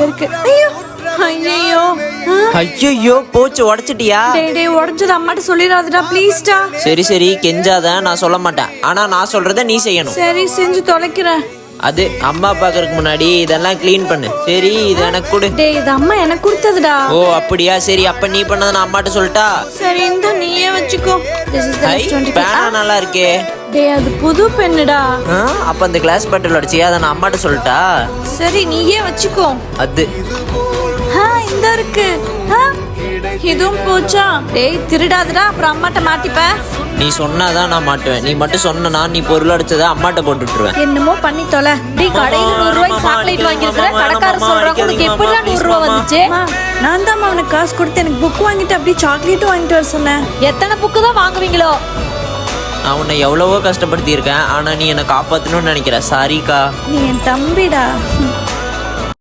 இங்க இருக்கு. ஐயோ ஐயோ ஐயோ போச்சு உடைச்சிட்டியா? டேய் டேய் உடஞ்சது அம்மாட்ட சொல்லிடாதடா ப்ளீஸ்டா சரி சரி கெஞ்சாத நான் சொல்ல மாட்டேன். ஆனா நான் சொல்றத நீ செய்யணும். சரி செஞ்சு தொலைக்கிறேன். அது அம்மா பாக்குறதுக்கு முன்னாடி இதெல்லாம் க்ளீன் பண்ணு. சரி இது எனக்கு கொடு. டேய் இது அம்மா எனக்கு கொடுத்ததுடா. ஓ அப்படியா? சரி அப்ப நீ பண்ணதை நான் அம்மாட்ட சொல்லிட்டா? சரி இந்த நீயே வச்சுக்கோ. This is the I last 25. பேனா நல்லா இருக்கே. டேய் அது புது பெண்ணுடா. ஆ, அப்ப அந்த கிளாஸ் பாட்டில் உடச்சியா அதை நான் அம்மாட்ட சொல்லிட்டா? சரி நீயே வச்சுக்கோ. அது. ஆ இந்த இருக்கு. இதுவும் போச்சா? டேய் திருடாதடா அப்புறம் அம்மாட்ட மாட்டிப்ப. நீ சொன்னாதான் நான் மாட்டுவேன். நீ மட்டும் சொன்னா நீ பொருள் அடிச்சதை அம்மாட்ட போட்டு விட்டுருவேன் என்னமோ பண்ணி தொலை. டேய் கடையில நூறு ரூபாய்க்கு சாக்லேட் வாங்கியிருக்கிற? கடைக்காரர் சொல்றாங்க உனக்கு எப்படிடா நூறு ரூபா வந்துச்சு? நான் தான் அவனுக்கு காசு கொடுத்து எனக்கு புக் வாங்கிட்டு அப்படியே சாக்லேட்டும் வாங்கிட்டு வர சொன்னேன். எத்தனை புக்கு தான் வாங்குவீங்களோ? நான் உன்னை எவ்வளவோ கஷ்டப்படுத்தியிருக்கேன். ஆனா நீ என்னை காப்பாத்தணும்னு நினைக்கிற. சாரிக்கா நீ என் தம்பிடா.